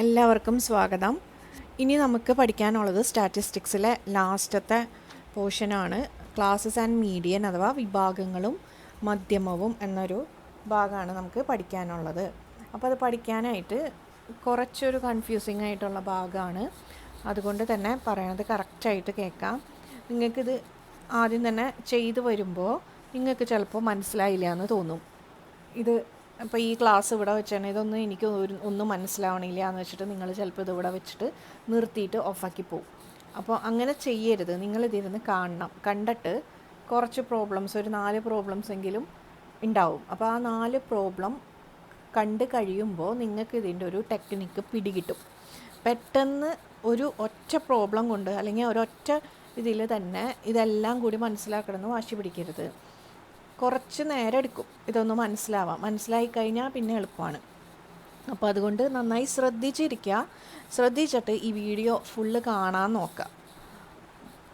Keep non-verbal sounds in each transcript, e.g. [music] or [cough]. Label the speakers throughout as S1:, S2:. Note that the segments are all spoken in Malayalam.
S1: എല്ലാവർക്കും സ്വാഗതം. ഇനി നമുക്ക് പഠിക്കാനുള്ളത് സ്റ്റാറ്റിസ്റ്റിക്സിലെ ലാസ്റ്റത്തെ പോർഷനാണ്. ക്ലാസ്സസ് ആൻഡ് മീഡിയൻ അഥവാ വിഭാഗങ്ങളും മധ്യമവും എന്നൊരു ഭാഗമാണ് നമുക്ക് പഠിക്കാനുള്ളത്. അപ്പോൾ അത് പഠിക്കാനായിട്ട് കുറച്ചൊരു കൺഫ്യൂസിങ് ആയിട്ടുള്ള ഭാഗമാണ്. അതുകൊണ്ട് തന്നെ പറയണത് കറക്റ്റായിട്ട് കേൾക്കാം. നിങ്ങൾക്കിത് ആദ്യം തന്നെ ചെയ്തു വരുമ്പോൾ നിങ്ങൾക്ക് ചിലപ്പോൾ മനസ്സിലായില്ല എന്ന് തോന്നും. ഇത് അപ്പോൾ ഈ ക്ലാസ് ഇവിടെ വെച്ചാണ് ഇതൊന്നും എനിക്ക് ഒന്നും മനസ്സിലാവണില്ല എന്ന് വെച്ചിട്ട് നിങ്ങൾ ചിലപ്പോൾ ഇത് ഇവിടെ വെച്ചിട്ട് നിർത്തിയിട്ട് ഓഫാക്കി പോകും അപ്പോൾ അങ്ങനെ ചെയ്യരുത്. നിങ്ങളിതിരുന്ന് കാണണം. കണ്ടിട്ട് കുറച്ച് പ്രോബ്ലംസ് ഒരു നാല് പ്രോബ്ലംസ് എങ്കിലും ഉണ്ടാവും. അപ്പോൾ ആ നാല് പ്രോബ്ലം കണ്ട് കഴിയുമ്പോൾ നിങ്ങൾക്ക് ഇതിന്റെ ഒരു ടെക്നിക്ക് പിടികിട്ടും. പെട്ടെന്ന് ഒരു ഒറ്റ പ്രോബ്ലം കൊണ്ട് അല്ലെങ്കിൽ ഒരൊറ്റ ഇതിൽ തന്നെ ഇതെല്ലാം കൂടി മനസ്സിലാക്കണമെന്ന് വാശി പിടിക്കരുത്. കുറച്ച് നേരം എടുക്കും. ഇതൊന്ന് മനസ്സിലാവാം മനസ്സിലായി കഴിഞ്ഞാൽ പിന്നെ എളുപ്പമാണ്. അപ്പോൾ അതുകൊണ്ട് നന്നായി ശ്രദ്ധിച്ചിരിക്കുക ശ്രദ്ധിച്ചിട്ട് ഈ വീഡിയോ ഫുള്ള് കാണാൻ നോക്കുക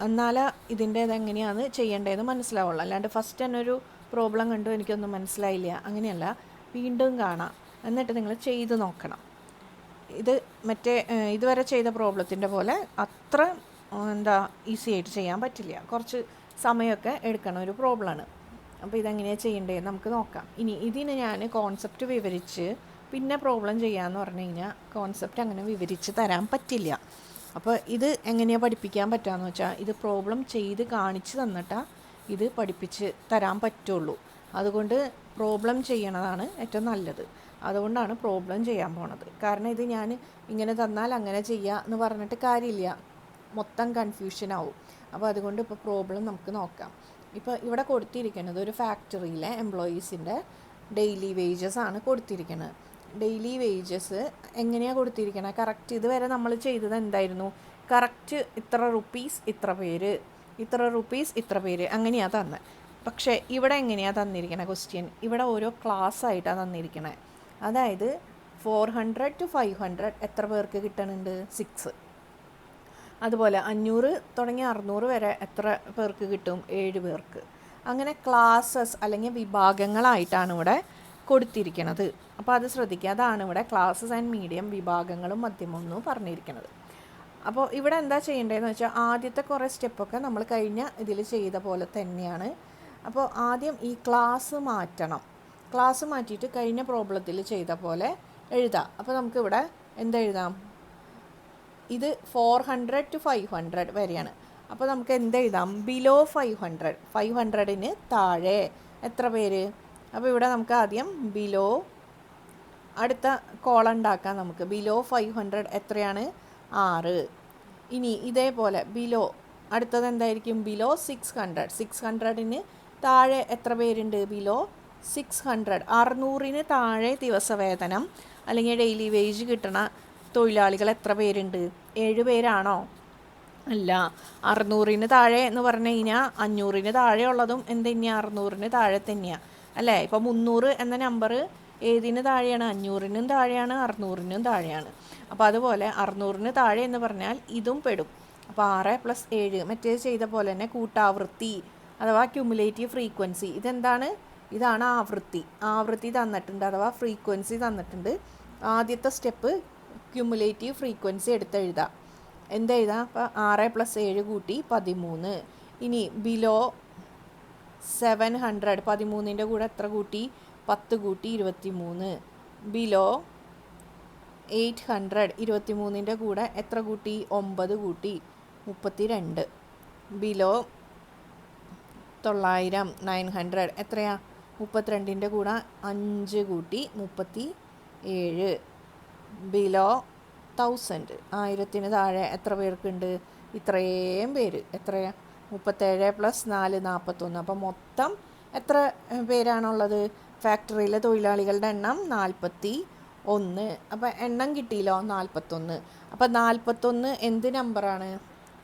S1: എന്നാലേ ഇതിന്റെ ഇതെങ്ങനെയാണ് ചെയ്യേണ്ടതെന്ന് മനസ്സിലാവുള്ളൂ. അല്ലാണ്ട് ഫസ്റ്റ് തന്നെ ഒരു പ്രോബ്ലം കണ്ടു എനിക്കൊന്നും മനസ്സിലായില്ല. അങ്ങനെയല്ല. വീണ്ടും കാണാം. എന്നിട്ട് നിങ്ങൾ ചെയ്ത് നോക്കണം. ഇത് മറ്റേ ഇതുവരെ ചെയ്ത പ്രോബ്ലത്തിന്റെ പോലെ അത്ര എന്താ ഈസി ആയിട്ട് ചെയ്യാൻ പറ്റില്ല. കുറച്ച് സമയമൊക്കെ എടുക്കണ ഒരു പ്രോബ്ലമാണ് അപ്പോൾ ഇതെങ്ങനെയാണ് ചെയ്യേണ്ടത് നമുക്ക് നോക്കാം. ഇനി ഇതിന് ഞാൻ കോൺസെപ്റ്റ് വിവരിച്ച് പിന്നെ പ്രോബ്ലം ചെയ്യാമെന്ന് പറഞ്ഞു കഴിഞ്ഞാൽ കോൺസെപ്റ്റ് അങ്ങനെ വിവരിച്ച് തരാൻ പറ്റില്ല. അപ്പോൾ ഇത് എങ്ങനെയാണ് പഠിപ്പിക്കാൻ പറ്റുകയെന്ന് വെച്ചാൽ ഇത് പ്രോബ്ലം ചെയ്ത് കാണിച്ച് തന്നിട്ടാ ഇത് പഠിപ്പിച്ച് തരാൻ പറ്റുള്ളൂ. അതുകൊണ്ട് പ്രോബ്ലം ചെയ്യണതാണ് ഏറ്റവും നല്ലത്. അതുകൊണ്ടാണ് പ്രോബ്ലം ചെയ്യാൻ പോണത്. കാരണം ഇത് ഞാൻ ഇങ്ങനെ തന്നാൽ അങ്ങനെ ചെയ്യുക എന്ന് പറഞ്ഞിട്ട് കാര്യമില്ല. മൊത്തം കൺഫ്യൂഷൻ ആവും. അപ്പോൾ അതുകൊണ്ട് ഇപ്പോൾ പ്രോബ്ലം നമുക്ക് നോക്കാം. ഇപ്പോൾ ഇവിടെ കൊടുത്തിരിക്കുന്നത് ഒരു ഫാക്ടറിയിലെ എംപ്ലോയീസിന്റെ ഡെയിലി വേജസ് ആണ് കൊടുത്തിരിക്കുന്നത് ഡെയിലി വേജസ് എങ്ങനെയാണ് കൊടുത്തിരിക്കുന്നത് കറക്റ്റ് ഇതുവരെ നമ്മൾ ചെയ്തത് എന്തായിരുന്നു? കറക്റ്റ് ഇത്ര റുപ്പീസ് ഇത്ര പേര്. ഇത്ര റുപ്പീസ് ഇത്ര പേര്. അങ്ങനെയാണ് തന്നെ. പക്ഷേ ഇവിടെ എങ്ങനെയാണ് തന്നിരിക്കുന്നത് ക്വസ്റ്റ്യൻ ഇവിടെ ഓരോ ക്ലാസ് ആയിട്ടാണ് തന്നിരിക്കുന്നത് അതായത് four hundred to five hundred എത്ര പേർക്ക് കിട്ടണുണ്ട്? സിക്സ് അതുപോലെ അഞ്ഞൂറ് തുടങ്ങി അറുന്നൂറ് വരെ എത്ര പേർക്ക് കിട്ടും? ഏഴ് പേർക്ക്. അങ്ങനെ ക്ലാസ്സസ് അല്ലെങ്കിൽ വിഭാഗങ്ങളായിട്ടാണ് ഇവിടെ കൊടുത്തിരിക്കുന്നത്. അപ്പോൾ അത് ശ്രദ്ധിക്കുക. അതാണ് ഇവിടെ ക്ലാസ്സസ് ആൻഡ് മീഡിയം വിഭാഗങ്ങളും മധ്യമം എന്ന് പറഞ്ഞിരിക്കുന്നത്. അപ്പോൾ ഇവിടെ എന്താ ചെയ്യേണ്ടതെന്ന് വെച്ചാൽ ആദ്യത്തെ കുറേ സ്റ്റെപ്പൊക്കെ നമ്മൾ കഴിഞ്ഞ ഇതിൽ ചെയ്ത പോലെ തന്നെയാണ്. അപ്പോൾ ആദ്യം ഈ ക്ലാസ് മാറ്റണം. ക്ലാസ് മാറ്റിയിട്ട് കഴിഞ്ഞ പ്രോബ്ലത്തിൽ ചെയ്ത പോലെ എഴുതാം. അപ്പോൾ നമുക്കിവിടെ എന്തെഴുതാം ഇത് four hundred to five hundred വരെയാണ്. അപ്പോൾ നമുക്ക് എന്ത് എഴുതാം? ബിലോ ഫൈവ് ഹൺഡ്രഡ് ഫൈവ് ഹൺഡ്രഡിന് താഴെ. എത്ര പേര്? അപ്പോൾ ഇവിടെ നമുക്ക് ആദ്യം ബിലോ അടുത്ത കോളം ഉണ്ടാക്കാം നമുക്ക്. ബിലോ ഫൈവ് ഹൺഡ്രഡ് എത്രയാണ്? ആറ്. ഇനി ഇതേപോലെ ബിലോ അടുത്തത് എന്തായിരിക്കും? ബിലോ സിക്സ് ഹൺഡ്രഡ് സിക്സ് ഹൺഡ്രഡിന് താഴെ എത്ര പേരുണ്ട്? ബിലോ സിക്സ് ഹൺഡ്രഡ് അറുന്നൂറിന് താഴെ ദിവസവേതനം. അല്ലെങ്കിൽ ഡെയിലി വേജ് കിട്ടണ തൊഴിലാളികൾ എത്ര പേരുണ്ട്? ഏഴ് പേരാണോ? അല്ല അറുന്നൂറിന് താഴെ എന്ന് പറഞ്ഞു കഴിഞ്ഞാൽ അഞ്ഞൂറിന് താഴെ ഉള്ളതും എന്ത് തന്നെയാണ് അറുന്നൂറിന് താഴെ തന്നെയാണ് അല്ലേ? ഇപ്പോൾ മുന്നൂറ് എന്ന നമ്പർ ഏതിന് താഴെയാണ്? അഞ്ഞൂറിനും താഴെയാണ് അറുന്നൂറിനും താഴെയാണ്. അപ്പോൾ അതുപോലെ അറുന്നൂറിന് താഴെ എന്ന് പറഞ്ഞാൽ ഇതും പെടും. അപ്പോൾ ആറ് പ്ലസ് ഏഴ് മറ്റേത് ചെയ്ത പോലെ തന്നെ കൂട്ടാവൃത്തി അഥവാ ക്യുമുലേറ്റീവ് ഫ്രീക്വൻസി ഇതെന്താണ്? ഇതാണ് ആവൃത്തി. ആവൃത്തി തന്നിട്ടുണ്ട് അഥവാ ഫ്രീക്വൻസി തന്നിട്ടുണ്ട്. ആദ്യത്തെ സ്റ്റെപ്പ് ക്യുമുലേറ്റീവ് ഫ്രീക്വൻസി എടുത്തെഴുതാം. എന്തെഴുതാം? അപ്പോൾ ആറ് പ്ലസ് ഏഴ് കൂട്ടി പതിമൂന്ന്. ഇനി ബിലോ സെവൻ ഹൺഡ്രഡ് പതിമൂന്നിന്റെ കൂടെ എത്ര കൂട്ടി? പത്ത് കൂട്ടി ഇരുപത്തി മൂന്ന് ബിലോ എയ്റ്റ് ഹൺഡ്രഡ് ഇരുപത്തി മൂന്നിന്റെ കൂടെ എത്ര കൂട്ടി? ഒമ്പത് കൂട്ടി മുപ്പത്തി രണ്ട് ബിലോ തൊള്ളായിരം നയൻ ഹൺഡ്രഡ് എത്രയാ? മുപ്പത്തിരണ്ടിന്റെ കൂടെ അഞ്ച് കൂട്ടി മുപ്പത്തി ഏഴ് ബിലോ തൗസൻഡ് ആയിരത്തിന് താഴെ എത്ര പേർക്കുണ്ട്? ഇത്രയും പേര്. എത്രയാ മുപ്പത്തേഴ് പ്ലസ് നാല് നാൽപ്പത്തൊന്ന് അപ്പം മൊത്തം എത്ര പേരാണുള്ളത്? ഫാക്ടറിയിലെ തൊഴിലാളികളുടെ എണ്ണം നാൽപ്പത്തി ഒന്ന് അപ്പം എണ്ണം കിട്ടിയില്ലോ? നാൽപ്പത്തൊന്ന് അപ്പം നാൽപ്പത്തൊന്ന് എന്ത് നമ്പറാണ്?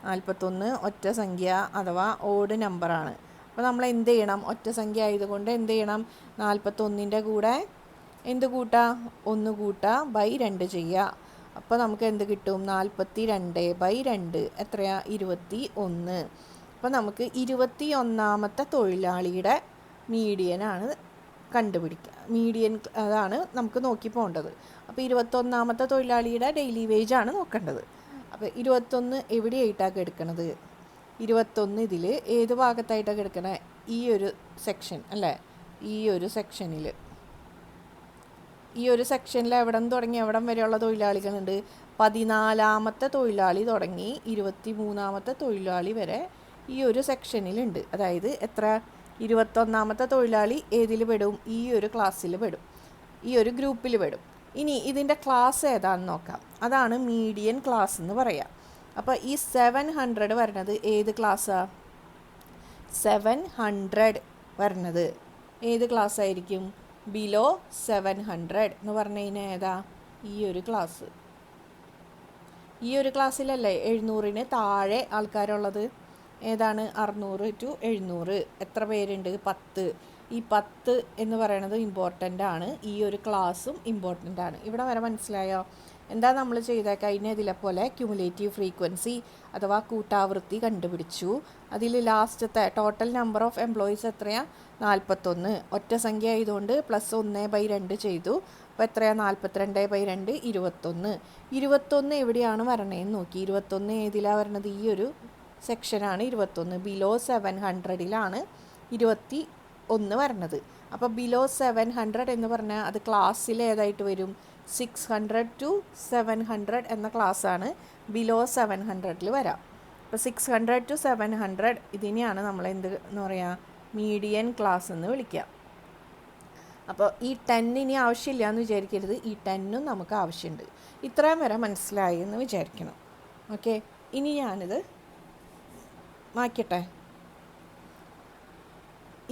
S1: നാൽപ്പത്തൊന്ന് ഒറ്റ സംഖ്യ അഥവാ ഓട് നമ്പറാണ്. അപ്പോൾ നമ്മൾ എന്ത് ചെയ്യണം? ഒറ്റ സംഖ്യ ആയതുകൊണ്ട് എന്ത് ചെയ്യണം? നാൽപ്പത്തൊന്നിന്റെ കൂടെ എന്ത് കൂട്ടാം? ഒന്ന് കൂട്ടുക ബൈ രണ്ട് ചെയ്യുക അപ്പോൾ നമുക്ക് എന്ത് കിട്ടും? നാൽപ്പത്തി രണ്ട് ബൈ രണ്ട്. എത്രയാ? ഇരുപത്തി ഒന്ന് അപ്പോൾ നമുക്ക് ഇരുപത്തി ഒന്നാമത്തെ തൊഴിലാളിയുടെ മീഡിയനാണ് കണ്ടുപിടിക്കുക മീഡിയൻ അതാണ് നമുക്ക് നോക്കി പോകേണ്ടത്. അപ്പോൾ ഇരുപത്തൊന്നാമത്തെ തൊഴിലാളിയുടെ ഡെയിലി വേജ് ആണ് നോക്കേണ്ടത്. അപ്പോൾ ഇരുപത്തൊന്ന് എവിടെയായിട്ടാണ് എടുക്കണത് ഇരുപത്തൊന്ന് ഇതിൽ ഏത് ഭാഗത്തായിട്ടാണ് എടുക്കണത് ഈ ഒരു സെക്ഷൻ അല്ലേ? ഈ ഒരു സെക്ഷനിൽ ഈ ഒരു സെക്ഷനിൽ എവിടെ തുടങ്ങി എവിടം വരെയുള്ള തൊഴിലാളികളുണ്ട്? പതിനാലാമത്തെ തൊഴിലാളി തുടങ്ങി ഇരുപത്തി മൂന്നാമത്തെ തൊഴിലാളി വരെ ഈ ഒരു സെക്ഷനിലുണ്ട് അതായത് എത്ര? ഇരുപത്തൊന്നാമത്തെ തൊഴിലാളി ഏതിൽ പെടും? ഈ ഒരു ക്ലാസ്സിൽ പെടും. ഈ ഒരു ഗ്രൂപ്പിൽ പെടും. ഇനി ഇതിന്റെ ക്ലാസ് ഏതാണെന്ന് നോക്കാം. അതാണ് മീഡിയൻ ക്ലാസ് എന്ന് പറയാം. അപ്പോൾ ഈ സെവൻ ഹൺഡ്രഡ് വരണത് ഏത് ക്ലാസ്സാണ് സെവൻ ഹൺഡ്രഡ് വരണത്. ഏത് ക്ലാസ് ആയിരിക്കും? ബിലോ സെവൻ ഹൺഡ്രഡ് എന്ന് പറഞ്ഞു കഴിഞ്ഞാൽ ഏതാ? ഈ ഒരു ക്ലാസ് ഈ ഒരു ക്ലാസ്സിലല്ലേ എഴുന്നൂറിന് താഴെ ആൾക്കാരുള്ളത്? ഏതാണ്? അറുന്നൂറ് ടു എഴുന്നൂറ്. എത്ര പേരുണ്ട്? പത്ത്. ഈ പത്ത് എന്ന് പറയുന്നത് ഇമ്പോർട്ടന്റ് ആണ്. ഈ ഒരു ക്ലാസ്സും ഇമ്പോർട്ടന്റ് ആണ്. ഇവിടെ വരെ മനസ്സിലായോ? എന്താ നമ്മൾ ചെയ്ത? കഴിഞ്ഞ ഇതിലെ പോലെ ക്യുമുലേറ്റീവ് ഫ്രീക്വൻസി അഥവാ കൂട്ടാവൃത്തി കണ്ടുപിടിച്ചു. അതിൽ ലാസ്റ്റത്തെ ടോട്ടൽ നമ്പർ ഓഫ് എംപ്ലോയീസ് എത്രയാണ് നാൽപ്പത്തൊന്ന് ഒറ്റ സംഖ്യ ആയതുകൊണ്ട് പ്ലസ് ഒന്ന് ബൈ രണ്ട് ചെയ്തു. അപ്പോൾ എത്രയാണ് നാൽപ്പത്തിരണ്ട് ബൈ രണ്ട് ഇരുപത്തൊന്ന്. ഇരുപത്തൊന്ന് എവിടെയാണ് വരണേന്ന് നോക്കി. ഇരുപത്തൊന്ന് ഏതിലാണ് വരണത്? ഈ ഒരു സെക്ഷനാണ് ഇരുപത്തൊന്ന്. ബിലോ സെവൻ ഹൺഡ്രഡിലാണ് ഇരുപത്തി ഒന്ന് വരണത്. അപ്പോൾ ബിലോ സെവൻ ഹൺഡ്രഡ് എന്ന് പറഞ്ഞാൽ അത് ക്ലാസ്സിൽ ഏതായിട്ട് വരും? Six hundred to seven hundred എന്ന ക്ലാസ്സാണ് ബിലോ സെവൻ ഹൺഡ്രഡിൽ വരാം. അപ്പോൾ six hundred to seven hundred ഇതിനെയാണ് നമ്മൾ എന്ത് എന്ന് പറയുക മീഡിയൻ ക്ലാസ് എന്ന് വിളിക്കുക. അപ്പോൾ ഈ ടെൻ ഇനി ആവശ്യമില്ല എന്ന് വിചാരിക്കരുത്. ഈ ടെന്നും നമുക്ക് ആവശ്യമുണ്ട്. ഇത്രയും വരെ മനസ്സിലായി എന്ന് വിചാരിക്കണം. ഓക്കെ ഇനി ഞാനിത് മാറ്റട്ടെ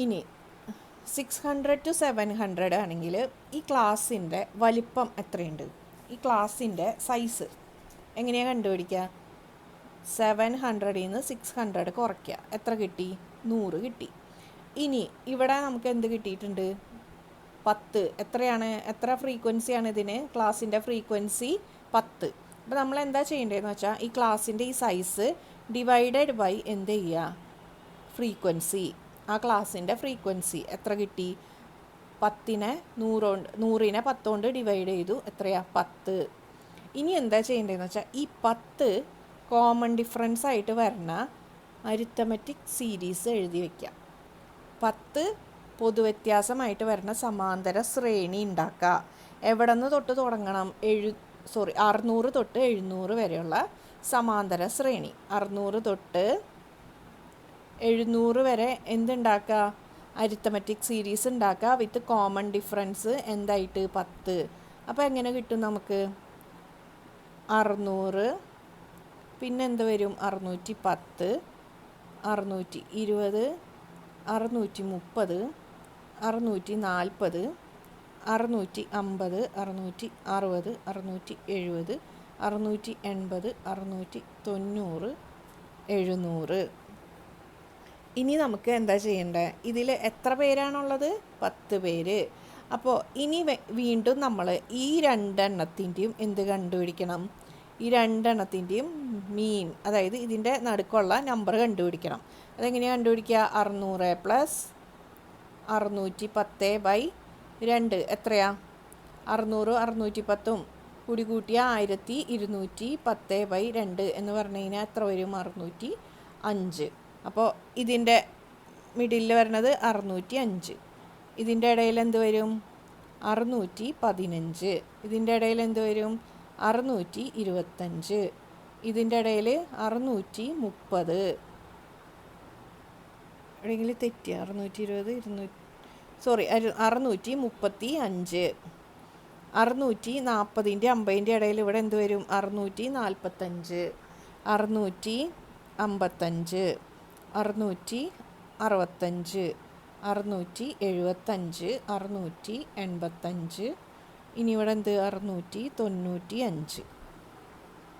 S1: ഇനി six hundred to seven hundred ആണെങ്കിൽ ഈ ക്ലാസ്സിന്റെ വലിപ്പം എത്രയുണ്ട്? ഈ ക്ലാസ്സിന്റെ സൈസ് എങ്ങനെയാണ് കണ്ടുപിടിക്കുക? സെവൻ ഹൺഡ്രഡിൽ നിന്ന് സിക്സ് ഹൺഡ്രഡ് കുറയ്ക്കുക. എത്ര കിട്ടി? നൂറ് കിട്ടി. ഇനി ഇവിടെ നമുക്ക് എന്ത് കിട്ടിയിട്ടുണ്ട്? പത്ത്. എത്രയാണ്? എത്ര ഫ്രീക്വൻസിയാണ് ഇതിന്? ക്ലാസ്സിന്റെ ഫ്രീക്വൻസി പത്ത്. അപ്പോൾ നമ്മൾ എന്താ ചെയ്യേണ്ടതെന്ന് വെച്ചാൽ ഈ ക്ലാസ്സിന്റെ ഈ സൈസ് ഡിവൈഡഡ് ബൈ എന്ത് ചെയ്യുക? ഫ്രീക്വൻസി ആ ക്ലാസ്സിന്റെ ഫ്രീക്വൻസി എത്ര കിട്ടി? പത്തിനെ നൂറോണ്ട് നൂറിനെ പത്തുകൊണ്ട് ഡിവൈഡ് ചെയ്തു. എത്രയാ? പത്ത്. ഇനി എന്താ ചെയ്യേണ്ടതെന്ന് വെച്ചാൽ ഈ പത്ത് കോമൺ ഡിഫറൻസ് ആയിട്ട് വരണ അരിത്തമെറ്റിക് സീരീസ് എഴുതി വയ്ക്കുക പത്ത് പൊതുവ്യത്യാസമായിട്ട് വരുന്ന സമാന്തര ശ്രേണി ഉണ്ടാക്കുക എവിടെ നിന്ന് തൊട്ട് തുടങ്ങണം? എഴു സോറി അറുന്നൂറ് തൊട്ട് എഴുന്നൂറ് വരെയുള്ള സമാന്തര ശ്രേണി. അറുന്നൂറ് തൊട്ട് എഴുന്നൂറ് വരെ എന്തുണ്ടാക്കുക? അരിത്തമെറ്റിക് സീരീസ് ഉണ്ടാക്കുക വിത്ത് കോമൺ ഡിഫറൻസ് എന്തായിട്ട്? പത്ത്. അപ്പോൾ എങ്ങനെ കിട്ടും നമുക്ക്? അറുന്നൂറ്. പിന്നെ എന്ത് വരും? അറുന്നൂറ്റി പത്ത് അറുന്നൂറ്റി ഇരുപത് അറുന്നൂറ്റി മുപ്പത് അറുന്നൂറ്റി നാൽപ്പത് അറുന്നൂറ്റി അമ്പത് അറുന്നൂറ്റി അറുപത് അറുന്നൂറ്റി എഴുപത് അറുന്നൂറ്റി എൺപത് അറുന്നൂറ്റി തൊണ്ണൂറ് എഴുന്നൂറ്. ഇനി നമുക്ക് എന്താ ചെയ്യേണ്ടത് ഇതിൽ എത്ര പേരാണുള്ളത്? പത്ത് പേര്. അപ്പോൾ ഇനി വീണ്ടും നമ്മൾ ഈ രണ്ടെണ്ണത്തിന്റെയും എന്ത് കണ്ടുപിടിക്കണം? ഈ രണ്ടെണ്ണത്തിന്റെയും മീൻ അതായത് ഇതിന്റെ നടുക്കുള്ള നമ്പർ കണ്ടുപിടിക്കണം. അതെങ്ങനെയാണ് കണ്ടുപിടിക്കുക? അറുന്നൂറ് പ്ലസ് അറുന്നൂറ്റി പത്ത് ബൈ രണ്ട്. എത്രയാ? അറുന്നൂറ് അറുന്നൂറ്റി പത്തും കൂടി കൂട്ടിയ ആയിരത്തി ഇരുന്നൂറ്റി പത്ത് ബൈ രണ്ട്. എന്ന് പറഞ്ഞു കഴിഞ്ഞാൽ എത്ര വരും? അറുന്നൂറ്റി അഞ്ച് അപ്പോൾ ഇതിന്റെ മിഡിലിൽ വരുന്നത് അറുന്നൂറ്റി അഞ്ച് ഇതിന്റെ ഇടയിൽ എന്ത് വരും? അറുന്നൂറ്റി പതിനഞ്ച് ഇതിന്റെ ഇടയിൽ എന്ത് വരും? അറുന്നൂറ്റി ഇരുപത്തഞ്ച് ഇതിന്റെ ഇടയിൽ അറുന്നൂറ്റി മുപ്പത് എവിടെയെങ്കിലും തെറ്റി അറുന്നൂറ്റി ഇരുപത് ഇരുന്നൂറ്റി സോറി അറുന്നൂറ്റി മുപ്പത്തി അഞ്ച് അറുന്നൂറ്റി നാൽപ്പതിന്റെ അമ്പതിന്റെ ഇടയിൽ ഇവിടെ എന്ത് വരും? അറുന്നൂറ്റി നാൽപ്പത്തഞ്ച് അറുന്നൂറ്റി അമ്പത്തഞ്ച് അറുന്നൂറ്റി അറുപത്തഞ്ച് അറുന്നൂറ്റി എഴുപത്തഞ്ച് അറുന്നൂറ്റി എൺപത്തഞ്ച്. ഇനി ഇവിടെ എന്ത്? അറുന്നൂറ്റി തൊണ്ണൂറ്റി അഞ്ച്.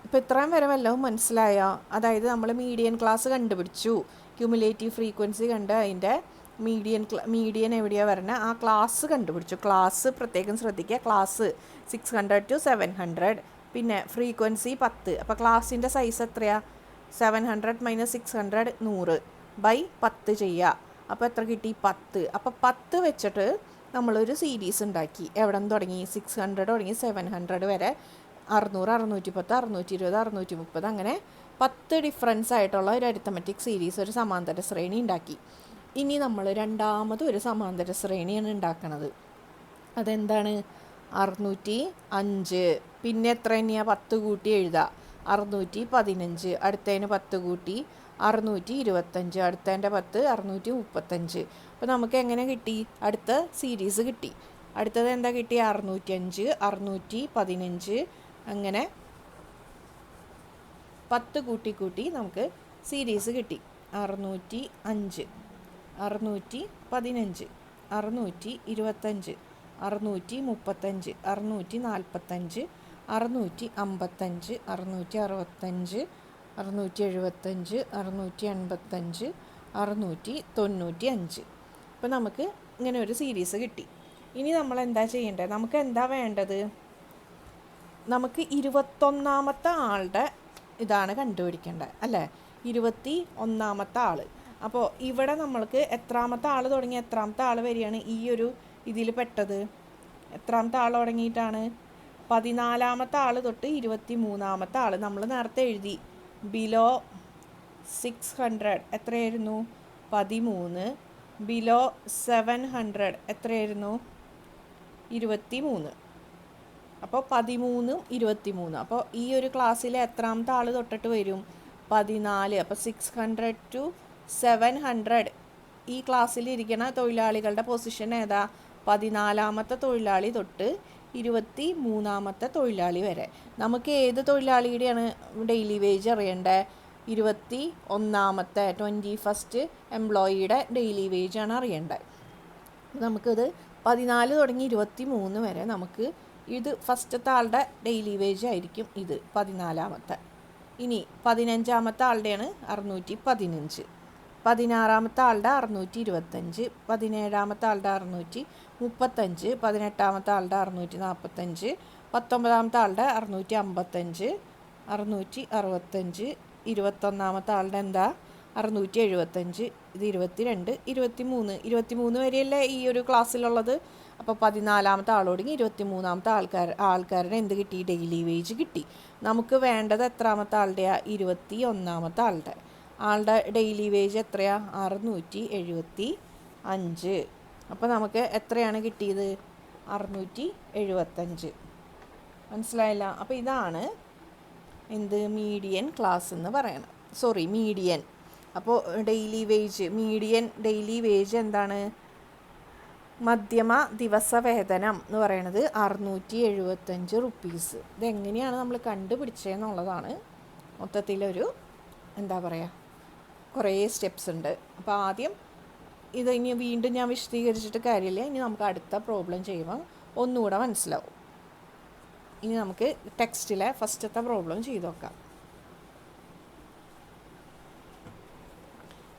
S1: ഇപ്പോൾ ഇത്രയും വരെ വല്ലതും മനസ്സിലായ? അതായത് നമ്മൾ മീഡിയൻ ക്ലാസ് കണ്ടുപിടിച്ചു. ക്യുമുലേറ്റീവ് ഫ്രീക്വൻസി കണ്ട് അതിന്റെ മീഡിയൻ മീഡിയൻ എവിടെയാണ് വരണത് ആ ക്ലാസ് കണ്ടുപിടിച്ചു. ക്ലാസ് പ്രത്യേകം ശ്രദ്ധിക്കുക. Class six hundred to seven hundred പിന്നെ ഫ്രീക്വൻസി പത്ത്. അപ്പോൾ ക്ലാസ്സിന്റെ സൈസ് എത്രയാണ് seven hundred minus six hundred നൂറ് ബൈ പത്ത് ചെയ്യുക. അപ്പോൾ എത്ര കിട്ടി? പത്ത്. അപ്പോൾ പത്ത് വെച്ചിട്ട് നമ്മളൊരു സീരീസ് ഉണ്ടാക്കി. എവിടെ നിന്ന് തുടങ്ങി? സിക്സ് ഹൺഡ്രഡ് തുടങ്ങി സെവൻ ഹൺഡ്രഡ് വരെ. അറുന്നൂറ് അറുന്നൂറ്റി പത്ത് അറുന്നൂറ്റി ഇരുപത് അറുന്നൂറ്റി മുപ്പത് അങ്ങനെ പത്ത് ഡിഫറൻസ് ആയിട്ടുള്ള ഒരു അരിത്തമെറ്റിക് സീരീസ് ഒരു സമാന്തര ശ്രേണി ഉണ്ടാക്കി. ഇനി നമ്മൾ രണ്ടാമത് ഒരു സമാന്തര ശ്രേണിയാണ് ഉണ്ടാക്കുന്നത് അതെന്താണ്? അറുന്നൂറ്റി അഞ്ച് പിന്നെ എത്ര തന്നെയാണ് പത്ത് കൂട്ടി എഴുതുക അറുന്നൂറ്റി പതിനഞ്ച് അടുത്തതിന് പത്ത് കൂട്ടി അറുന്നൂറ്റി ഇരുപത്തഞ്ച് അടുത്തതിന്റെ പത്ത് അറുന്നൂറ്റി മുപ്പത്തഞ്ച് അപ്പോൾ നമുക്ക് എങ്ങനെ കിട്ടി? അടുത്ത സീരീസ് കിട്ടി. അടുത്തത് എന്താ കിട്ടി? അറുന്നൂറ്റി അഞ്ച് അറുന്നൂറ്റി പതിനഞ്ച് അങ്ങനെ പത്ത് കൂട്ടി കൂട്ടി നമുക്ക് സീരീസ് കിട്ടി. അറുന്നൂറ്റി അഞ്ച് അറുന്നൂറ്റി പതിനഞ്ച് അറുന്നൂറ്റി ഇരുപത്തഞ്ച് അറുന്നൂറ്റി മുപ്പത്തഞ്ച് അറുന്നൂറ്റി നാൽപ്പത്തഞ്ച് അറുന്നൂറ്റി അമ്പത്തഞ്ച് അറുന്നൂറ്റി അറുപത്തഞ്ച് അറുന്നൂറ്റി എഴുപത്തഞ്ച് അറുന്നൂറ്റി എൺപത്തഞ്ച് അറുന്നൂറ്റി തൊണ്ണൂറ്റി അഞ്ച് അപ്പോൾ നമുക്ക് ഇങ്ങനെ ഒരു സീരീസ് കിട്ടി. ഇനി നമ്മൾ എന്താ ചെയ്യേണ്ടത് നമുക്ക് എന്താ വേണ്ടത്? നമുക്ക് ഇരുപത്തൊന്നാമത്തെ ആളുടെ ഇതാണ് കണ്ടുപിടിക്കേണ്ടത് അല്ലേ? ഇരുപത്തി ഒന്നാമത്തെ ആൾ അപ്പോൾ ഇവിടെ നമ്മൾക്ക് എത്രാമത്തെ ആൾ തുടങ്ങി? എത്രാമത്തെ ആൾ വരികയാണ് ഈ ഒരു ഇതിൽ പെട്ടത്? എത്രാമത്തെ ആൾ തുടങ്ങിയിട്ടാണ്? പതിനാലാമത്തെ ആൾ തൊട്ട് ഇരുപത്തി മൂന്നാമത്തെ ആൾ നമ്മൾ നേരത്തെ എഴുതി. ബിലോ സിക്സ് ഹൺഡ്രഡ് എത്രയായിരുന്നു? പതിമൂന്ന്. ബിലോ സെവൻ ഹൺഡ്രഡ് എത്രയായിരുന്നു? ഇരുപത്തി മൂന്ന് അപ്പോൾ പതിമൂന്നും ഇരുപത്തി മൂന്ന് അപ്പോൾ ഈ ഒരു ക്ലാസ്സിൽ എത്രാമത്തെ ആൾ തൊട്ടിട്ട് വരും? പതിനാല്. അപ്പോൾ six hundred to seven hundred. ഈ ക്ലാസ്സിൽ ഇരിക്കുന്ന തൊഴിലാളികളുടെ പൊസിഷൻ ഏതാ? പതിനാലാമത്തെ തൊഴിലാളി തൊട്ട് ഇരുപത്തി മൂന്നാമത്തെ തൊഴിലാളി വരെ. നമുക്ക് ഏത് തൊഴിലാളിയുടെയാണ് ഡെയിലി വേജ് അറിയേണ്ടത് ഇരുപത്തി ഒന്നാമത്തെ ട്വന്റി ഫസ്റ്റ് എംപ്ലോയിയുടെ ഡെയിലി വേജ് ആണ് അറിയേണ്ടത് നമുക്കിത് പതിനാല് തുടങ്ങി ഇരുപത്തി മൂന്ന് വരെ നമുക്ക് ഇത് ഫസ്റ്റത്തെ ആളുടെ ഡെയിലി വേജ് ആയിരിക്കും ഇത് പതിനാലാമത്തെ. ഇനി പതിനഞ്ചാമത്തെ ആളുടെയാണ് അറുന്നൂറ്റി പതിനഞ്ച് പതിനാറാമത്തെ ആളുടെ അറുന്നൂറ്റി ഇരുപത്തഞ്ച് പതിനേഴാമത്തെ ആളുടെ അറുന്നൂറ്റി മുപ്പത്തഞ്ച് പതിനെട്ടാമത്തെ ആളുടെ അറുന്നൂറ്റി നാൽപ്പത്തഞ്ച് പത്തൊമ്പതാമത്തെ ആളുടെ അറുന്നൂറ്റി അമ്പത്തഞ്ച് അറുന്നൂറ്റി അറുപത്തഞ്ച് ഇരുപത്തൊന്നാമത്തെ ആളുടെ എന്താ? അറുന്നൂറ്റി എഴുപത്തഞ്ച് ഇത് ഇരുപത്തി രണ്ട് ഇരുപത്തി മൂന്ന് ഇരുപത്തി മൂന്ന് വരെയല്ലേ ഈ ഒരു ക്ലാസ്സിലുള്ളത്? അപ്പോൾ പതിനാലാമത്തെ ആളോടെങ്കിൽ ഇരുപത്തി മൂന്നാമത്തെ ആൾക്കാർ ആൾക്കാരുടെ എന്ത് കിട്ടി? ഡെയിലി വേജ് കിട്ടി. നമുക്ക് വേണ്ടത് എത്രാമത്തെ ആളുടെയാണ് ഇരുപത്തി ഒന്നാമത്തെ ആളുടെ. ആളുടെ ഡെയിലി വേജ് എത്രയാണ് അറുന്നൂറ്റി എഴുപത്തി അഞ്ച് അപ്പോൾ നമുക്ക് എത്രയാണ് കിട്ടിയത്? അറുന്നൂറ്റി എഴുപത്തഞ്ച് മനസ്സിലായില്ല? അപ്പോൾ ഇതാണ് എന്ത് മീഡിയൻ ക്ലാസ് എന്ന് പറയണം സോറി മീഡിയൻ അപ്പോൾ daily wage median daily wage എന്താണ്? മധ്യമ ദിവസ വേതനം എന്ന് പറയുന്നത് അറുന്നൂറ്റി എഴുപത്തഞ്ച് റുപ്പീസ് ഇതെങ്ങനെയാണ് നമ്മൾ കണ്ടുപിടിച്ചതെന്നുള്ളതാണ് മൊത്തത്തിലൊരു എന്താ പറയുക കുറേ സ്റ്റെപ്സ് ഉണ്ട്. അപ്പോൾ ആദ്യം ഇത് ഇനി വീണ്ടും ഞാൻ വിശദീകരിച്ചിട്ട് കാര്യമില്ല. ഇനി നമുക്ക് അടുത്ത പ്രോബ്ലം ചെയ്യുമ്പോൾ ഒന്നുകൂടെ മനസ്സിലാവും. ഇനി നമുക്ക് ടെക്സ്റ്റിലെ ഫസ്റ്റത്തെ പ്രോബ്ലം ചെയ്ത് നോക്കാം.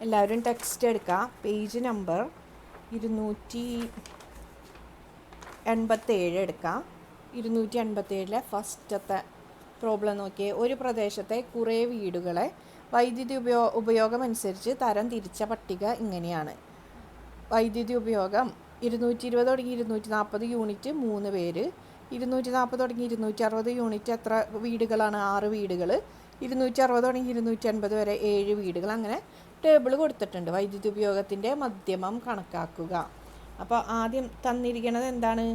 S1: എല്ലാവരും ടെക്സ്റ്റ് എടുക്കുക പേജ് നമ്പർ ഇരുന്നൂറ്റി എൺപത്തേഴ് എടുക്കാം. ഇരുന്നൂറ്റി എൺപത്തേഴിലെ ഫസ്റ്റത്തെ പ്രോബ്ലം നോക്കിയേ. ഒരു പ്രദേശത്തെ കുറേ വീടുകളെ വൈദ്യുതി ഉപയോ ഉപയോഗം അനുസരിച്ച് തരം തിരിച്ച പട്ടിക ഇങ്ങനെയാണ്. വൈദ്യുതി ഉപയോഗം ഇരുന്നൂറ്റി ഇരുപത് തുടങ്ങി ഇരുന്നൂറ്റി നാൽപ്പത് യൂണിറ്റ് മൂന്ന് പേര്. ഇരുന്നൂറ്റി നാൽപ്പത് തുടങ്ങി ഇരുന്നൂറ്റി അറുപത് യൂണിറ്റ് എത്ര വീടുകളാണ്? ആറ് വീടുകൾ ഇരുന്നൂറ്റി അറുപത് തുടങ്ങി ഇരുന്നൂറ്റി അൻപത് വരെ ഏഴ് വീടുകൾ അങ്ങനെ ടേബിൾ കൊടുത്തിട്ടുണ്ട് വൈദ്യുതി ഉപയോഗത്തിന്റെ മധ്യമം കണക്കാക്കുക. അപ്പോൾ ആദ്യം തന്നിരിക്കുന്നത് എന്താണ്?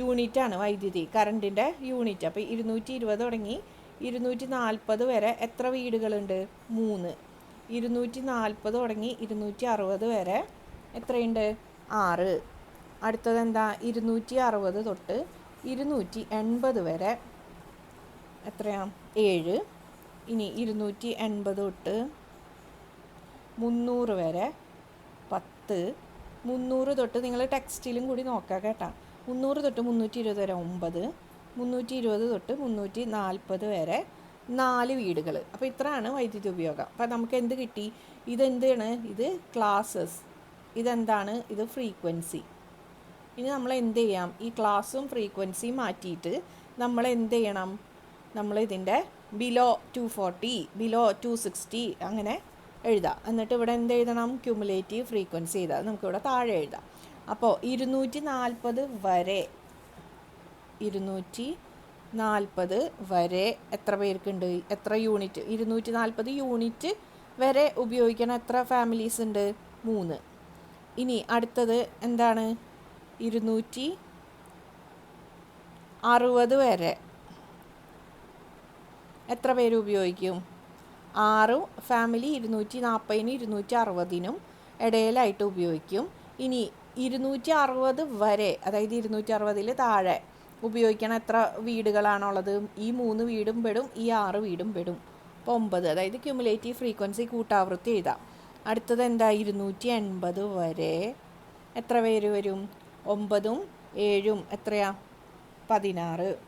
S1: യൂണിറ്റാണ് വൈദ്യുതി കറണ്ടിന്റെ യൂണിറ്റ്. അപ്പോൾ ഇരുന്നൂറ്റി ഇരുപത് തുടങ്ങി ഇരുന്നൂറ്റി നാൽപ്പത് വരെ എത്ര വീടുകളുണ്ട്? മൂന്ന്. ഇരുന്നൂറ്റി നാൽപ്പത് തുടങ്ങി ഇരുന്നൂറ്റി അറുപത് വരെ എത്രയുണ്ട്? ആറ്. അടുത്തത് എന്താ ഇരുന്നൂറ്റി അറുപത് തൊട്ട് ഇരുന്നൂറ്റി എൺപത് വരെ. എത്രയാ? ഏഴ്. ഇനി ഇരുന്നൂറ്റി എൺപത് തൊട്ട് മുന്നൂറ് വരെ. പത്ത്. മുന്നൂറ് തൊട്ട് നിങ്ങൾ ടെക്സ്റ്റിലും കൂടി നോക്കാം കേട്ടോ. മുന്നൂറ് തൊട്ട് മുന്നൂറ്റി ഇരുപത് വരെ ഒമ്പത്. മുന്നൂറ്റി ഇരുപത് തൊട്ട് മുന്നൂറ്റി നാൽപ്പത് വരെ നാല് വീടുകൾ അപ്പോൾ ഇത്രയാണ് വൈദ്യുതി ഉപയോഗം. അപ്പോൾ നമുക്ക് എന്ത് കിട്ടി? ഇതെന്താണ്? ഇത് ക്ലാസ്സസ്. ഇതെന്താണ്? ഇത് ഫ്രീക്വൻസി. ഇനി നമ്മൾ എന്ത് ചെയ്യാം? ഈ ക്ലാസ്സും ഫ്രീക്വൻസിയും മാറ്റിയിട്ട് നമ്മൾ എന്ത് ചെയ്യണം? നമ്മൾ ഇതിന്റെ below two forty below two sixty അങ്ങനെ എഴുതാം. എന്നിട്ട് ഇവിടെ എന്ത് എഴുതണം? ക്യുമുലേറ്റീവ് ഫ്രീക്വൻസി എഴുതാം. നമുക്കിവിടെ താഴെ എഴുതാം. അപ്പോൾ ഇരുന്നൂറ്റി നാൽപ്പത് വരെ ഇരുന്നൂറ്റി നാൽപ്പത് വരെ എത്ര പേർക്കുണ്ട്? എത്ര യൂണിറ്റ് ഇരുന്നൂറ്റി നാൽപ്പത് യൂണിറ്റ് വരെ ഉപയോഗിക്കണ എത്ര ഫാമിലീസ് ഉണ്ട്? മൂന്ന്. ഇനി അടുത്തത് എന്താണ്? ഇരുന്നൂറ്റി അറുപത് വരെ. എത്ര പേര് ഉപയോഗിക്കും? ആറ് ഫാമിലി ഇരുന്നൂറ്റി നാൽപ്പതിനും ഇരുന്നൂറ്റി അറുപതിനും ഇടയിലായിട്ട് ഉപയോഗിക്കും. ഇനി ഇരുന്നൂറ്റി അറുപത് വരെ അതായത് ഇരുന്നൂറ്റി അറുപതിൽ താഴെ ഉപയോഗിക്കണ എത്ര വീടുകളാണുള്ളത്? ഈ മൂന്ന് വീടും പെടും ഈ ആറ് വീടും പെടും. അപ്പോൾ ഒമ്പത് അതായത് ക്യുമുലേറ്റീവ് ഫ്രീക്വൻസി കൂട്ടാവൃത്തി എഴുതാം. അടുത്തത് എന്താ ഇരുന്നൂറ്റി എൺപത് വരെ. എത്ര പേര് വരും? ഒമ്പതും ഏഴും. എത്രയാ? പതിനാറ്.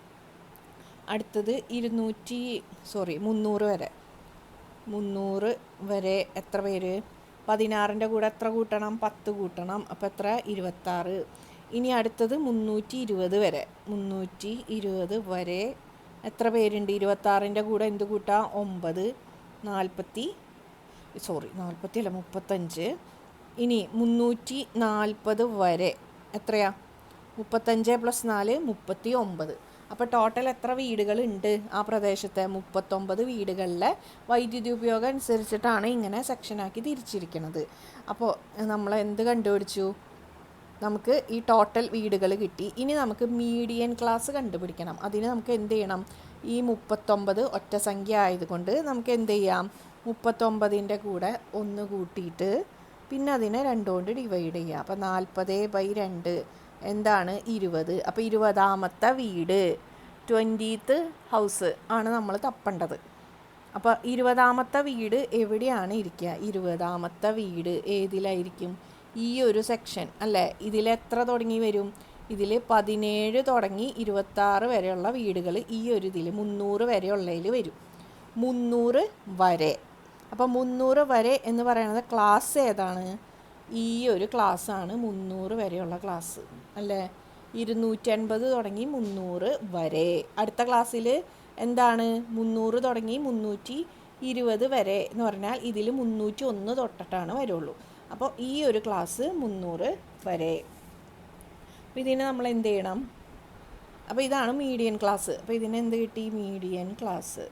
S1: അടുത്തത് ഇരുന്നൂറ്റി സോറി മുന്നൂറ് വരെ. മുന്നൂറ് വരെ എത്ര പേര്? പതിനാറിന്റെ കൂടെ എത്ര കൂട്ടണം? പത്ത് കൂട്ടണം. അപ്പോൾ എത്ര? ഇരുപത്താറ്. ഇനി അടുത്തത് മുന്നൂറ്റി ഇരുപത് വരെ. മുന്നൂറ്റി ഇരുപത് വരെ. എത്ര പേരുണ്ട്? ഇരുപത്താറിന്റെ കൂടെ എന്ത് കൂട്ടാം? ഒമ്പത്. നാൽപ്പത്തി സോറി നാൽപ്പത്തി അല്ല മുപ്പത്തഞ്ച്. ഇനി മുന്നൂറ്റി നാൽപ്പത് വരെ എത്രയാ? മുപ്പത്തഞ്ച് പ്ലസ് നാല് മുപ്പത്തി ഒമ്പത് അപ്പോൾ ടോട്ടൽ എത്ര വീടുകളുണ്ട് ആ പ്രദേശത്തെ? മുപ്പത്തൊമ്പത് വീടുകളിലെ വൈദ്യുതി ഉപയോഗം അനുസരിച്ചിട്ടാണ് ഇങ്ങനെ സെക്ഷനാക്കി തിരിച്ചിരിക്കുന്നത് അപ്പോൾ നമ്മൾ എന്ത് കണ്ടുപിടിച്ചു? നമുക്ക് ഈ ടോട്ടൽ വീടുകൾ കിട്ടി. ഇനി നമുക്ക് മീഡിയൻ ക്ലാസ് കണ്ടുപിടിക്കണം. അതിന് നമുക്ക് എന്ത് ചെയ്യണം? ഈ മുപ്പത്തൊമ്പത് ഒറ്റ സംഖ്യ ആയതുകൊണ്ട് നമുക്ക് എന്ത് ചെയ്യാം? മുപ്പത്തൊമ്പതിന്റെ കൂടെ ഒന്ന് കൂട്ടിയിട്ട് പിന്നെ അതിനെ രണ്ടുകൊണ്ട് ഡിവൈഡ് ചെയ്യുക. അപ്പോൾ നാൽപ്പത് ബൈ രണ്ട് എന്താണ് ഇരുപത്. അപ്പോൾ ഇരുപതാമത്തെ വീട് ട്വന്റീത്ത് ഹൗസ് ആണ് നമ്മൾ തപ്പേണ്ടത്. അപ്പോൾ ഇരുപതാമത്തെ വീട് എവിടെയാണ് ഇരിക്കുക? ഇരുപതാമത്തെ വീട് ഏതിലായിരിക്കും? ഈ ഒരു സെക്ഷൻ അല്ലേ? ഇതിലെത്ര തുടങ്ങി വരും? ഇതിൽ പതിനേഴ് തുടങ്ങി ഇരുപത്താറ് വരെയുള്ള വീടുകൾ ഈ ഒരു ഇതിൽ മുന്നൂറ് വരെയുള്ളതിൽ വരും. മുന്നൂറ് വരെ. അപ്പോൾ മുന്നൂറ് വരെ എന്ന് പറയുന്നത് ക്ലാസ് ഏതാണ്? ഈ ഒരു ക്ലാസ്സാണ് മുന്നൂറ് വരെയുള്ള ക്ലാസ് അല്ലേ? ഇരുന്നൂറ്റൻപത് തുടങ്ങി മുന്നൂറ് വരെ. അടുത്ത ക്ലാസ്സിൽ എന്താണ്? മുന്നൂറ് തുടങ്ങി മുന്നൂറ്റി ഇരുപത് വരെ എന്ന് പറഞ്ഞാൽ ഇതിൽ മുന്നൂറ്റി ഒന്ന് തൊട്ടിട്ടാണ് വരുള്ളൂ. അപ്പോൾ ഈ ഒരു ക്ലാസ് മുന്നൂറ് വരെ. അപ്പോൾ ഇതിനെ നമ്മൾ എന്ത് ചെയ്യണം? അപ്പോൾ ഇതാണ് മീഡിയൻ ക്ലാസ് അപ്പോൾ ഇതിന് എന്ത് കിട്ടി? മീഡിയൻ ക്ലാസ്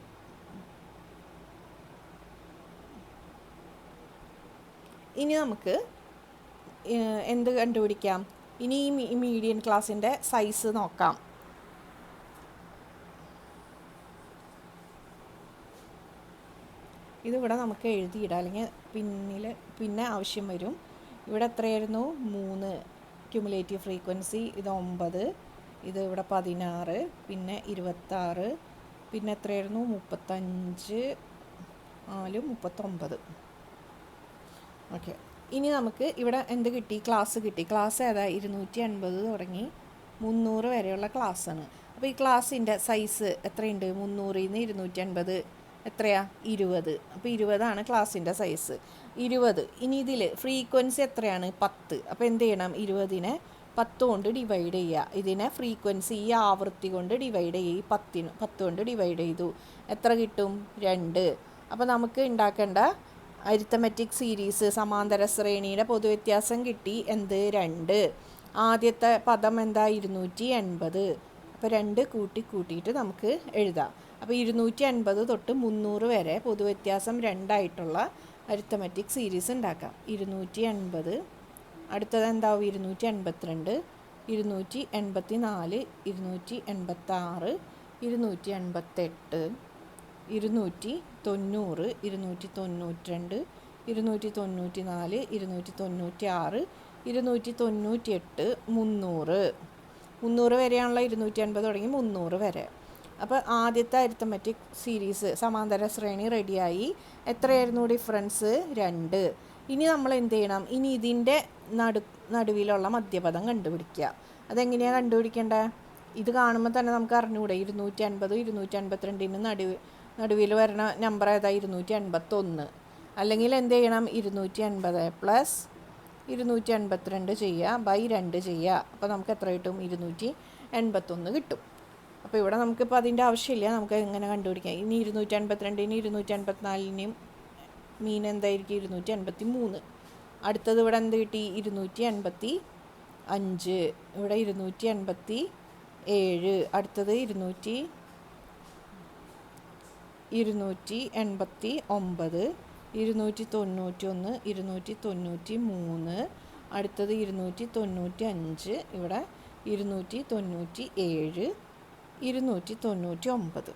S1: ഇനി നമുക്ക് എന്ത് കണ്ടുപിടിക്കാം? ഇനി ഈ മീഡിയൻ ക്ലാസ്സിന്റെ സൈസ് നോക്കാം. ഇതിവിടെ നമുക്ക് എഴുതിയിടാം. അല്ലെങ്കിൽ പിന്നിൽ പിന്നെ ആവശ്യം വരും. ഇവിടെ എത്രയായിരുന്നു? മൂന്ന്. ക്യുമുലേറ്റീവ് ഫ്രീക്വൻസി ഇത് ഒമ്പത്. ഇത് ഇവിടെ പതിനാറ്. പിന്നെ ഇരുപത്താറ്. പിന്നെ എത്രയായിരുന്നു? മുപ്പത്തഞ്ച്. നാല് മുപ്പത്തൊമ്പത്. ഓക്കെ ഇനി നമുക്ക് ഇവിടെ എന്ത് കിട്ടി? ക്ലാസ് കിട്ടി. ക്ലാസ് ഏതാ? ഇരുന്നൂറ്റി അൻപത് തുടങ്ങി മുന്നൂറ് വരെയുള്ള ക്ലാസ്സാണ് അപ്പോൾ ഈ ക്ലാസ്സിന്റെ സൈസ് എത്രയുണ്ട്? മുന്നൂറിൽ നിന്ന് ഇരുന്നൂറ്റി അൻപത് എത്രയാ? ഇരുപത്. അപ്പോൾ ഇരുപതാണ് ക്ലാസ്സിന്റെ സൈസ് ഇരുപത്. ഇനി ഇതിൽ ഫ്രീക്വൻസി എത്രയാണ്? പത്ത്. അപ്പോൾ എന്ത് ചെയ്യണം? ഇരുപതിനെ പത്ത് കൊണ്ട് ഡിവൈഡ് ചെയ്യുക. ഇതിനെ ഫ്രീക്വൻസി ഈ ആവൃത്തി കൊണ്ട് ഡിവൈഡ് ചെയ്യുക. ഈ പത്തിന് പത്ത് കൊണ്ട് ഡിവൈഡ് ചെയ്തു. എത്ര കിട്ടും? രണ്ട്. അപ്പോൾ നമുക്ക് ഉണ്ടാക്കേണ്ട അരിത്തമെറ്റിക് സീരീസ് സമാന്തര ശ്രേണിയുടെ പൊതുവ്യത്യാസം കിട്ടി എന്ത്? രണ്ട്. ആദ്യത്തെ പദം എന്താ? ഇരുന്നൂറ്റി എൺപത് അപ്പോൾ രണ്ട് കൂട്ടി കൂട്ടിയിട്ട് നമുക്ക് എഴുതാം. അപ്പോൾ ഇരുന്നൂറ്റി അൻപത് തൊട്ട് മുന്നൂറ് വരെ പൊതുവ്യത്യാസം രണ്ടായിട്ടുള്ള അരിത്തമെറ്റിക് സീരീസ് ഉണ്ടാക്കാം. ഇരുന്നൂറ്റി എൺപത് അടുത്തത് എന്താവും? ഇരുന്നൂറ്റി എൺപത്തിരണ്ട് ഇരുന്നൂറ്റി എൺപത്തി നാല് ഇരുന്നൂറ്റി എൺപത്താറ് ഇരുന്നൂറ്റി എൺപത്തെട്ട് ഇരുന്നൂറ്റി തൊണ്ണൂറ് ഇരുന്നൂറ്റി തൊണ്ണൂറ്റിരണ്ട് ഇരുന്നൂറ്റി തൊണ്ണൂറ്റി നാല് ഇരുന്നൂറ്റി തൊണ്ണൂറ്റി ആറ് ഇരുന്നൂറ്റി തൊണ്ണൂറ്റി എട്ട് മുന്നൂറ്. മുന്നൂറ് വരെയാണല്ലോ ഇരുന്നൂറ്റി അൻപത് തുടങ്ങി മുന്നൂറ് വരെ. അപ്പോൾ ആദ്യത്തെ അരിത്തമെറ്റിക് സീരീസ് സമാന്തര ശ്രേണി റെഡിയായി എത്രയായിരുന്നു ഡിഫറൻസ് രണ്ട്. ഇനി നമ്മൾ എന്ത് ചെയ്യണം? ഇനി ഇതിന്റെ നടു നടുവിലുള്ള മധ്യപദം കണ്ടുപിടിക്കുക. അതെങ്ങനെയാണ് കണ്ടുപിടിക്കേണ്ടത്? ഇത് കാണുമ്പോൾ തന്നെ നമുക്ക് അറിഞ്ഞുകൂടെ. ഇരുന്നൂറ്റി അൻപതും ഇരുന്നൂറ്റി അൻപത്തിരണ്ടിന് നടുവ് നടുവിൽ വരണ നമ്പർ ഏതാ? ഇരുന്നൂറ്റി അൻപത്തൊന്ന് അല്ലെങ്കിൽ എന്ത് ചെയ്യണം? ഇരുന്നൂറ്റി അൻപത് പ്ലസ് ഇരുന്നൂറ്റി എൺപത്തിരണ്ട് ചെയ്യുക ബൈ രണ്ട് ചെയ്യുക. അപ്പോൾ നമുക്ക് എത്ര കിട്ടും? ഇരുന്നൂറ്റി എൺപത്തൊന്ന് കിട്ടും. അപ്പോൾ ഇവിടെ നമുക്കിപ്പോൾ അതിന്റെ ആവശ്യമില്ല. നമുക്ക് എങ്ങനെ കണ്ടുപിടിക്കാം? ഇനി ഇരുന്നൂറ്റി അൻപത്തിരണ്ടിനും ഇരുന്നൂറ്റി എൺപത്തിനാലിനും മീൻ എന്തായിരിക്കും? ഇരുന്നൂറ്റി എൺപത്തി മൂന്ന് അടുത്തത് ഇവിടെ എന്ത് കിട്ടി? ഇരുന്നൂറ്റി എൺപത്തി അഞ്ച് ഇവിടെ ഇരുന്നൂറ്റി എൺപത്തി ഏഴ് അടുത്തത് ഇരുന്നൂറ്റി ഇരുന്നൂറ്റി എൺപത്തി ഒമ്പത് ഇരുന്നൂറ്റി തൊണ്ണൂറ്റി ഒന്ന് ഇരുന്നൂറ്റി തൊണ്ണൂറ്റി മൂന്ന് അടുത്തത് ഇരുന്നൂറ്റി തൊണ്ണൂറ്റി അഞ്ച് ഇവിടെ ഇരുന്നൂറ്റി തൊണ്ണൂറ്റി ഏഴ് ഇരുന്നൂറ്റി തൊണ്ണൂറ്റി ഒമ്പത്.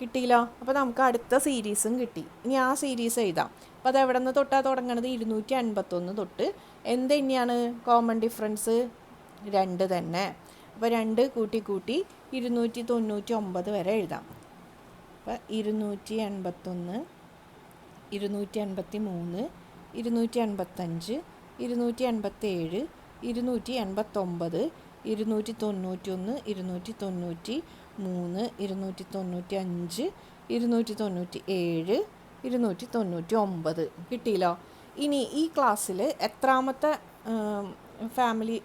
S1: കിട്ടിയില്ലോ. അപ്പോൾ നമുക്ക് അടുത്ത സീരീസും കിട്ടി. ഇനി ആ സീരീസ് എഴുതാം. അപ്പോൾ അത് എവിടെ നിന്ന് തൊട്ടാണ് തുടങ്ങണത്? ഇരുന്നൂറ്റി അൻപത്തൊന്ന് തൊട്ട്. എന്ത് തന്നെയാണ് കോമൺ ഡിഫറൻസ് രണ്ട് തന്നെ. അപ്പോൾ രണ്ട് കൂട്ടി കൂട്ടി ഇരുന്നൂറ്റി തൊണ്ണൂറ്റി ഒമ്പത് വരെ എഴുതാം. അപ്പോൾ ഇരുന്നൂറ്റി എൺപത്തൊന്ന് ഇരുന്നൂറ്റി എൺപത്തി മൂന്ന് ഇരുന്നൂറ്റി എൺപത്തഞ്ച് ഇരുന്നൂറ്റി എൺപത്തേഴ് ഇരുന്നൂറ്റി എൺപത്തൊമ്പത് ഇരുന്നൂറ്റി തൊണ്ണൂറ്റി ഒന്ന് ഇരുന്നൂറ്റി തൊണ്ണൂറ്റി മൂന്ന് ഇരുന്നൂറ്റി തൊണ്ണൂറ്റി അഞ്ച് ഇരുന്നൂറ്റി തൊണ്ണൂറ്റി ഏഴ് ഇരുന്നൂറ്റി തൊണ്ണൂറ്റി ഒമ്പത് കിട്ടിയില്ലോ? ഇനി ഈ ക്ലാസ്സിൽ എത്രാമത്തെ ഫാമിലി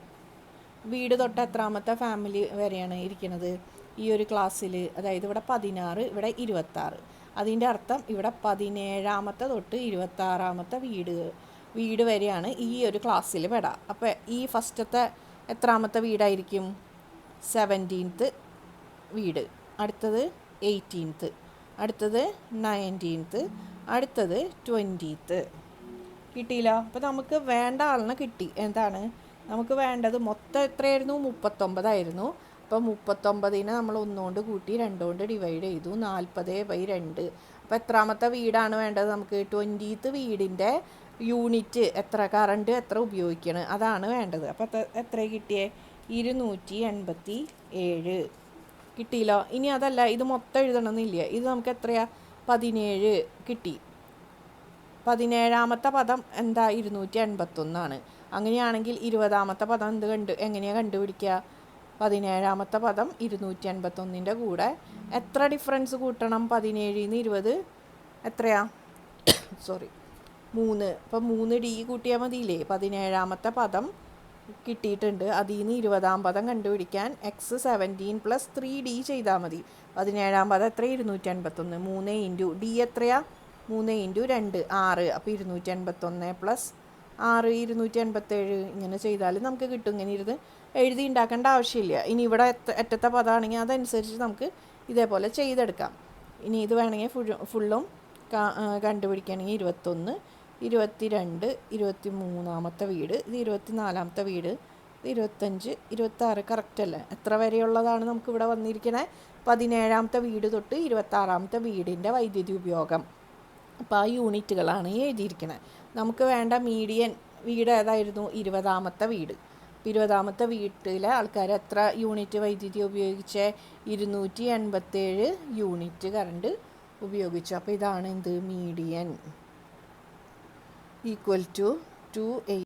S1: വീട് തൊട്ട് എത്രാമത്തെ ഫാമിലി വരെയാണ് ഇരിക്കുന്നത് ഈ ഒരു ക്ലാസ്സിൽ അതായത് ഇവിടെ പതിനാറ് ഇവിടെ ഇരുപത്താറ്. അതിന്റെ അർത്ഥം ഇവിടെ പതിനേഴാമത്തെ തൊട്ട് ഇരുപത്താറാമത്തെ വീട് വീട് വരെയാണ് ഈ ഒരു ക്ലാസ്സിൽ പെടാം. അപ്പോൾ ഈ ഫസ്റ്റത്തെ എത്രാമത്തെ വീടായിരിക്കും? സെവന്റീൻത്ത് വീട്. അടുത്തത് എയ്റ്റീൻത്ത് അടുത്തത് നയന്റീൻത്ത് അടുത്തത് ട്വന്റീത്ത് കിട്ടിയില്ല? അപ്പോൾ നമുക്ക് വേണ്ട ആളിനെ കിട്ടി. എന്താണ്? നമുക്ക് വേണ്ടത് മൊത്തം എത്രയായിരുന്നു? മുപ്പത്തൊമ്പതായിരുന്നു. അപ്പോൾ മുപ്പത്തൊമ്പതിനെ നമ്മൾ ഒന്നുകൊണ്ട് കൂട്ടി രണ്ടുകൊണ്ട് ഡിവൈഡ് ചെയ്തു. നാൽപ്പത് ബൈ രണ്ട്. അപ്പോൾ എത്രാമത്തെ വീടാണ് വേണ്ടത് നമുക്ക്? ട്വന്റീത്ത് വീടിന്റെ യൂണിറ്റ് എത്ര കറണ്ട് എത്ര ഉപയോഗിക്കണം? അതാണ് വേണ്ടത്. അപ്പോൾ എത്ര കിട്ടിയേ? ഇരുന്നൂറ്റി എൺപത്തി ഏഴ് കിട്ടിയില്ലോ? ഇനി അതല്ല ഇത് മൊത്തം എഴുതണമെന്നില്ല. ഇത് നമുക്ക് എത്രയാ? പതിനേഴ് കിട്ടി. പതിനേഴാമത്തെ പദം എന്താ? ഇരുന്നൂറ്റി എൺപത്തൊന്നാണ് അങ്ങനെയാണെങ്കിൽ ഇരുപതാമത്തെ പദം എന്ത് കണ്ടു എങ്ങനെയാണ് കണ്ടുപിടിക്കുക? പതിനേഴാമത്തെ പദം ഇരുന്നൂറ്റി അൻപത്തൊന്നിന്റെ കൂടെ. എത്ര ഡിഫറൻസ് കൂട്ടണം? പതിനേഴിൽ നിന്ന് ഇരുപത്. എത്രയാ? [coughs] സോറി മൂന്ന്. അപ്പം മൂന്ന് ഡി കൂട്ടിയാൽ മതിയില്ലേ? പതിനേഴാമത്തെ പദം കിട്ടിയിട്ടുണ്ട്. അതിൽ നിന്ന് ഇരുപതാം പദം കണ്ടുപിടിക്കാൻ x seventeen plus three d ചെയ്താൽ മതി. പതിനേഴാം പദം എത്ര? ഇരുന്നൂറ്റി അൻപത്തൊന്ന് മൂന്ന് ഇന്റു ഡി എത്രയാ? മൂന്ന് ഇന്റു രണ്ട്. ആറ്. അപ്പോൾ ഇരുന്നൂറ്റി അൻപത്തൊന്ന് പ്ലസ് ആറ് ഇരുന്നൂറ്റി എൺപത്തേഴ് ഇങ്ങനെ ചെയ്താൽ നമുക്ക് കിട്ടും. ഇങ്ങനെ ഇരുന്ന് എഴുതി ഉണ്ടാക്കേണ്ട ആവശ്യമില്ല. ഇനി ഇവിടെ അറ്റത്തെ പദമാണെങ്കിൽ അതനുസരിച്ച് നമുക്ക് ഇതേപോലെ ചെയ്തെടുക്കാം. ഇനി ഇത് വേണമെങ്കിൽ ഫുൾ ഫുള്ളും കണ്ടുപിടിക്കുകയാണെങ്കിൽ ഇരുപത്തൊന്ന് ഇരുപത്തി രണ്ട് ഇരുപത്തി മൂന്നാമത്തെ വീട് ഇത് ഇരുപത്തി നാലാമത്തെ വീട് ഇത് ഇരുപത്തഞ്ച് ഇരുപത്താറ് കറക്റ്റ് അല്ലേ? എത്ര വരെയുള്ളതാണ് നമുക്ക് ഇവിടെ വന്നിരിക്കണേ? പതിനേഴാമത്തെ വീട് തൊട്ട് ഇരുപത്താറാമത്തെ വീടിന്റെ വൈദ്യുതി ഉപയോഗം. അപ്പോൾ ആ യൂണിറ്റുകളാണ് എഴുതിയിരിക്കുന്നത് നമുക്ക് വേണ്ട മീഡിയൻ വീട് ഏതായിരുന്നു? ഇരുപതാമത്തെ വീട്. ഇരുപതാമത്തെ വീട്ടിലെ ആൾക്കാർ എത്ര യൂണിറ്റ് വൈദ്യുതി ഉപയോഗിച്ച്? ഇരുന്നൂറ്റി എൺപത്തേഴ് യൂണിറ്റ് കറണ്ട് ഉപയോഗിച്ചു. അപ്പോൾ ഇതാണ് എന്ത് median equal to two eight